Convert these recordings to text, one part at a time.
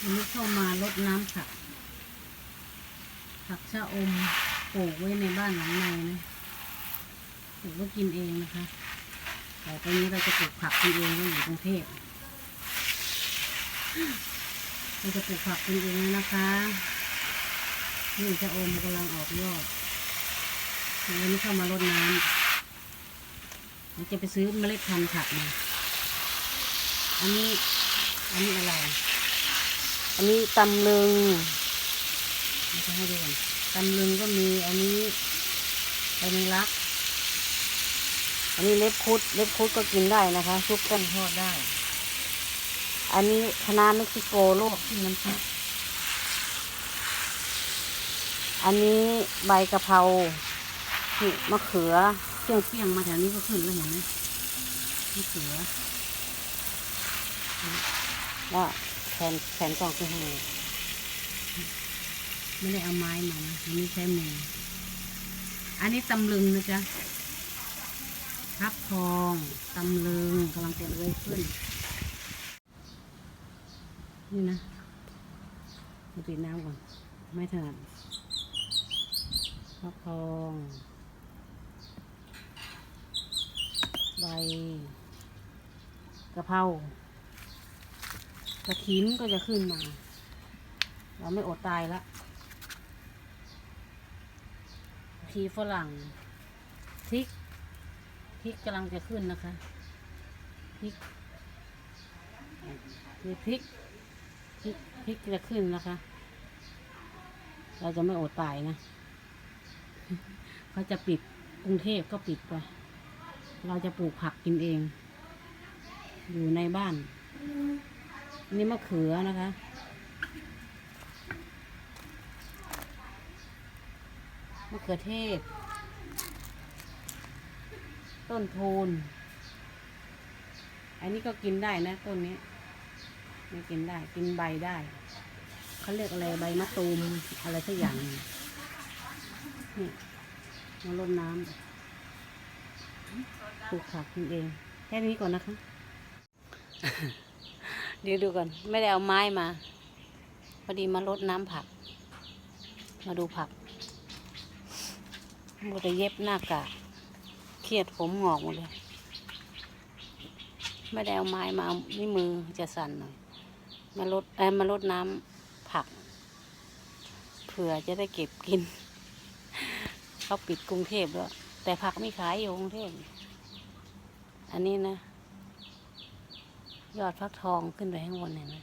วันนี้เข้ามารดน้ำผัก ผักชะอมปลูกไว้ในบ้านหลังในนะปลูกไว้กินเองนะคะ แต่ตอนนี้เราจะปลูกผักกินเองเราอยู่กรุงเทพเราจะปลูกผักกินเองนะคะนี่ชะอมกำลังออกยอดวันนี้เข้ามารดน้ำเราจะไปซื้อเมล็ดพันธุ์ผักมาอันนี้ อันนี้อะไร อันนี้ตำลึงจะให้ดูก่อนตำลึงก็มีอันนี้ใบแมงลัก อันนี้เล็บคุด เล็บคุดก็กินได้นะคะซุปกันทอดได้ อันนี้คะน้าเม็กซิโกโลกที่น้ำพริกอันนี้ใบกะเพรานี่มะเขือเปรี้ยงมาแถวนี้ก็ขึ้นแล้วเห็นไหมมะเขือว่า แผ่นแผ่นกล่องคือให้ไม่ได้เอาไม้มานะอันนี้ใช้มือ อันนี้ตำลึงนะจ๊ะทับทองตำลึงกำลังจะเลยขึ้น นี่นะมาปิดน้ำก่อน ไม่ถนัดทับทองใบกะเพรา กระถินก็จะขึ้นมา เราไม่อดตายละทีฝรั่งพริกพริกกำลังจะขึ้นนะคะพริกคือพริกพริกพริกจะขึ้นนะคะ เราจะไม่อดตายนะเขาจะปิดกรุงเทพก็ปิดไป เราจะปลูกผักกินเอง อยู่ในบ้าน นี่มะเขือนะคะ มะเขือเทศ ต้นทูน อันนี้ก็กินได้นะต้นนี้ไม่กินได้ กินใบได้ เขาเรียกอะไรใบมะตูมอะไรสักอย่าง นี่มาลดน้ำปลูกผักกินเอง แค่นี้ก่อนนะคะ ดี๋ยวดูก่อน ไม่ได้เอาไม้มา พอดีมารดน้ำผัก มาดูผักหมดแต่เย็บหน้ากากเครียดผมหงอกหมดเลย ไม่ได้เอาไม้มาเอานี่มือจะสั่นหน่อย มาลดเอ้มาลดน้ำผัก เผื่อจะได้เก็บกิน เขาปิดกรุงเทพแล้ว แต่ผักไม่ขายอยู่กรุงเทพ อันนี้นะ ยอดฟักทองขึ้นไปข้างบนเห็นไหม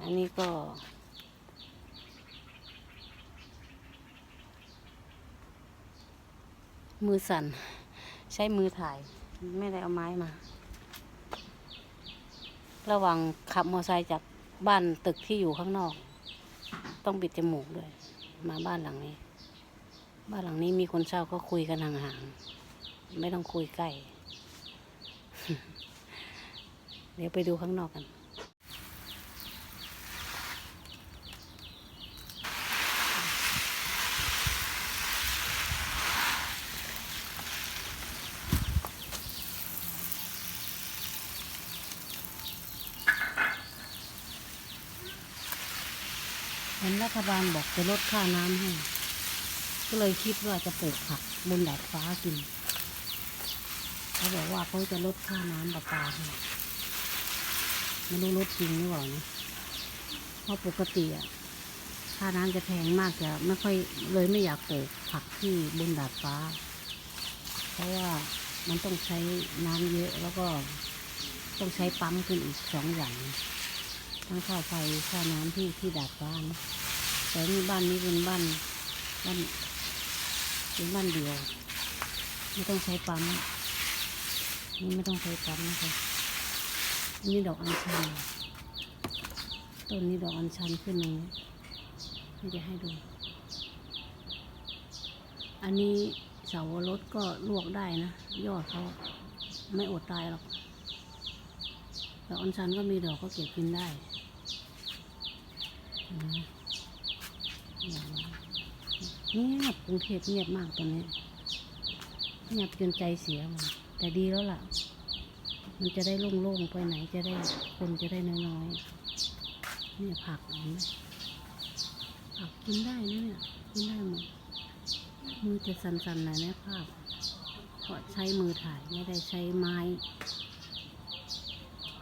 อันนี้ก็ มือสั่น ใช้มือถ่าย ไม่ได้เอาไม้มา ระหว่างขับมอเตอร์ไซค์จากบ้านตึกที่อยู่ข้างนอก ต้องปิดจมูกด้วย มาบ้านหลังนี้ บ้านหลังนี้มีคนเช่าก็คุยกันห่างๆ ไม่ต้องคุยใกล้ เดี๋ยวไปดูข้างนอกกัน เห็นรัฐบาลบอกจะลดค่าน้ำให้ ก็เลยคิดว่าจะปลูกผักบนดาดฟ้ากิน เขาบอกว่าเขาจะลดค่าน้ำประปาให้ ไม่รู้ลดจริงหรือเปล่านะเพราะปกติอะค่าน้ำจะแพงมากจะไม่ค่อยเลยไม่อยากปลูกผักที่บนดาดฟ้า เพราะว่ามันต้องใช้น้ำเยอะแล้วก็ต้องใช้ปั๊มขึ้นอีกสองอย่าง ทั้งค่าไฟค่าน้ำที่ที่ดาดฟ้านะแต่นี่บ้านนี้เป็นบ้านบ้านเป็นบ้านเดียว ไม่ต้องใช้ปั๊มนี่ไม่ต้องใช้ปั๊มนะคะ นี่ดอกอัญชัน ต้นนี้ดอกอัญชันขึ้นอย่างนี้นี่จะให้ดู อันนี้เสาวรสก็ลวกได้นะ ยอดเขาไม่อดตายหรอก ดอกอัญชันก็มีดอกก็เก็บกินได้เห็นไหมอย่างนี้เงียบกรุงเทพเงียบมากตอนนี้เงียบจนใจเสียหมดแต่ดีแล้วล่ะ มันจะได้โล่งๆไปไหนจะได้คนจะได้น้อยๆเนี่ยผักเห็นไหมผักกินได้นะเนี่ยกินได้หมดมือจะสั่นๆหน่อยนะภาพเพราะใช้มือถ่ายไม่ได้ใช้ไม้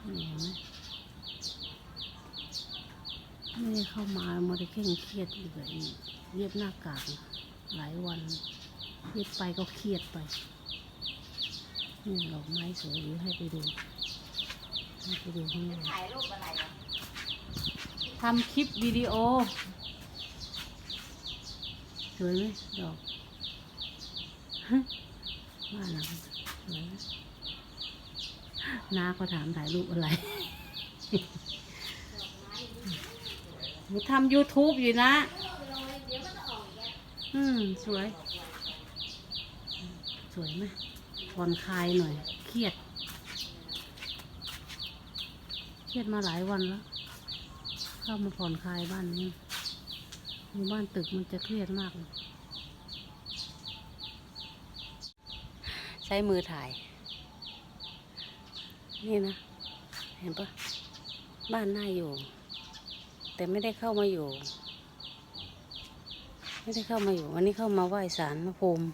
นี่เห็นไหมไม่ได้เข้ามามันจะเคร่งเครียดอีกเลยนี่เย็บหน้ากากหลายวันเย็บไปก็เครียดไป นี่ดอกไม้สวยอยู่ให้ไปดู ให้ไปดูข้างในถ่ายรูปอะไรอะทำคลิปวิดีโอ สวยไหมดอกฮะว่าหลังสวยไหมน้าก็ถามถ่ายรูปอะไรหนูทำ YouTube อยู่นะ อืม สวย สวยไหม ผ่อนคลายหน่อย เครียด เครียดมาหลายวันแล้ว เข้ามาผ่อนคลายบ้านนี้อยู่บ้านตึกมันจะเครียดมาก ใช้มือถ่าย นี่นะ เห็นปะบ้านน่าอยู่ แต่ไม่ได้เข้ามาอยู่ ไม่ได้เข้ามาอยู่ วันนี้เข้ามาไหว้ศาลพระภูมิ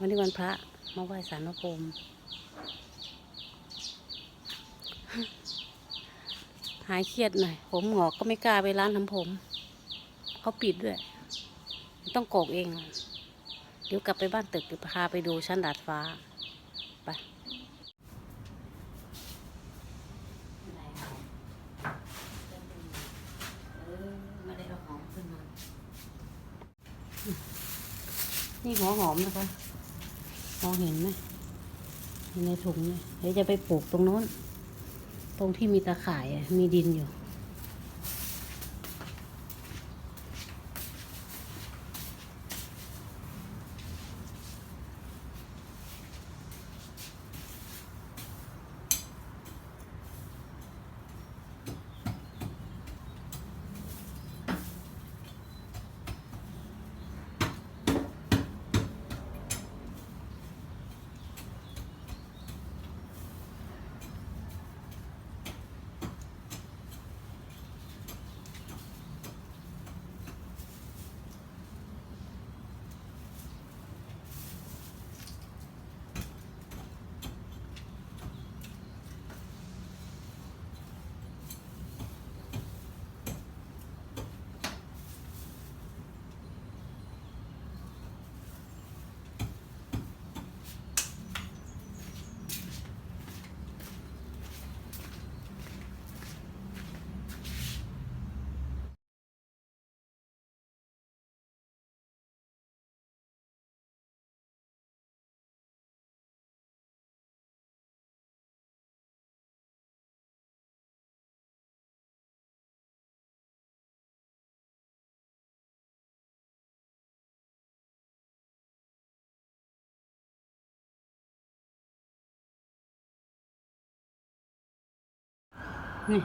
วันนี้วันพระมาไหว้ศาลพระภูมิหายเครียดหน่อย ผมหงอกก็ไม่กล้าไปร้านทำผม เขาปิดด้วย ต้องโกกเอง เดี๋ยวกลับไปบ้านตึกเดี๋ยวพาไปดูชั้นดาดฟ้า ไปนี่หัวหอมนะคะ มองเห็นไหมในถุงเนี่ยเดี๋ยวจะไปปลูกตรงโน้น ตรงที่มีตาข่ายมีดินอยู่ นี่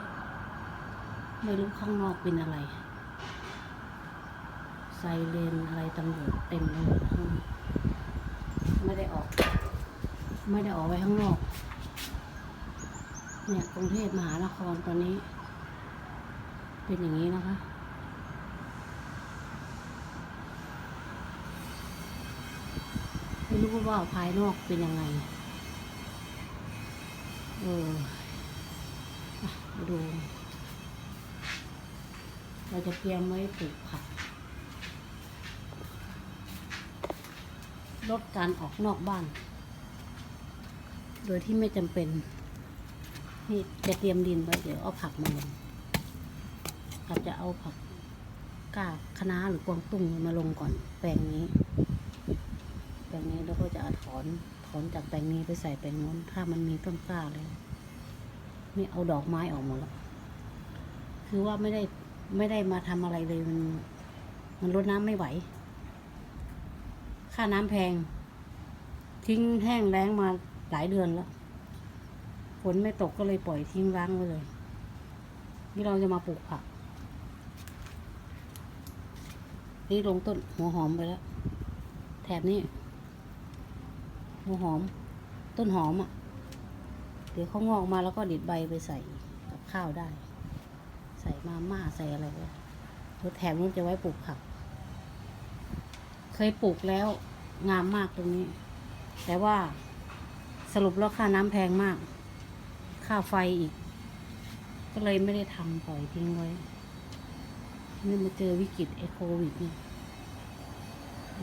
ไม่รู้ข้างนอกเป็นอะไร ไซเรนอะไรตำรวจเต็มไปหมดข้างไม่ได้ออก ไม่ได้ออกไปข้างนอก เนี่ยกรุงเทพมหานครตอนนี้ เป็นอย่างนี้นะคะไม่รู้ว่าภายนอกเป็นยังไง เออ ดู เราจะเตรียมไว้ปลูกผัก ลดการออกนอกบ้าน โดยที่ไม่จำเป็นนี่จะเตรียมดินไว้เดี๋ยวเอาผักมาลงอาจจะเอาผักกาคะน้าหรือกวางตุ้งมาลงก่อนแปลงนี้ แปลงนี้แล้วก็จะอถอนถอนจากแปลงนี้ไปใส่แปลงโน้นถ้ามันมีต้นกล้าเลย นี่เอาดอกไม้ออกหมดแล้ว คือว่าไม่ได้ไม่ได้มาทำอะไรเลยมัน มันรดน้ำไม่ไหว ค่าน้ำแพง ทิ้งแห้งแล้งมาหลายเดือนแล้วฝนไม่ตกก็เลยปล่อยทิ้งร้างไว้เลย นี่เราจะมาปลูกผัก นี่ลงต้นหัวหอมไปแล้ว แถบนี้ หัวหอม ต้นหอมอะ เดี๋ยวเขางอกมาแล้วก็ดิดใบไปใส่กับข้าวได้ ใส่มาม่าใส่อะไรก็ตัวแถมนู้นจะไว้ปลูกผัก เคยปลูกแล้วงามมากตรงนี้ แต่ว่าสรุปแล้วค่าน้ำแพงมาก ค่าไฟอีก ก็เลยไม่ได้ทำปล่อยทิ้งไว้นี่มาเจอวิกฤตไอโควิดเนี่ย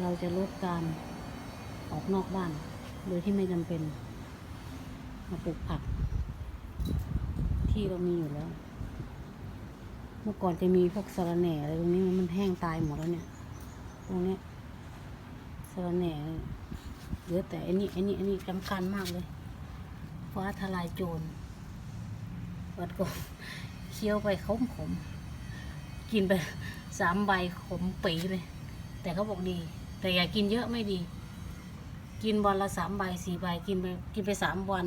เราจะลดการออกนอกบ้าน โดยที่ไม่จำเป็น มาปลูกผัก ที่เรามีอยู่แล้ว เมื่อก่อนจะมีพวกสะระแหน่อะไรตรงนี้มันแห้งตายหมดแล้วเนี่ย ตรงเนี้ยสะระแหน่เหลือแต่อันนี้อันนี้อันนี้สำคัญมากเลยฟ้าทลายโจรวัดก่อนเคี้ยวไปขมขมกินไปสามใบขมปีเลย แต่เขาบอกดี แต่อย่ากินเยอะไม่ดี กินวันละสามใบสี่ใบกินไปกินไปสามวัน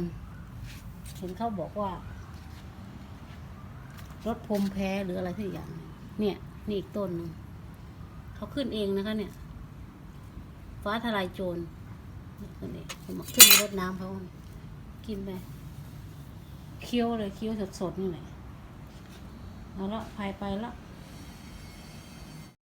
เห็นเขาบอกว่ารถพรมแพ้หรืออะไรทุกอย่าง เนี่ย นี่อีกต้นนึงเขาขึ้นเองนะคะ เนี่ย ฟ้าทลายโจรนี่ขึ้นเองผมขึ้นรดน้ำเขากินไปเคี้ยวเลยเคี้ยวสดๆนี่แหละเอาละพายไปละ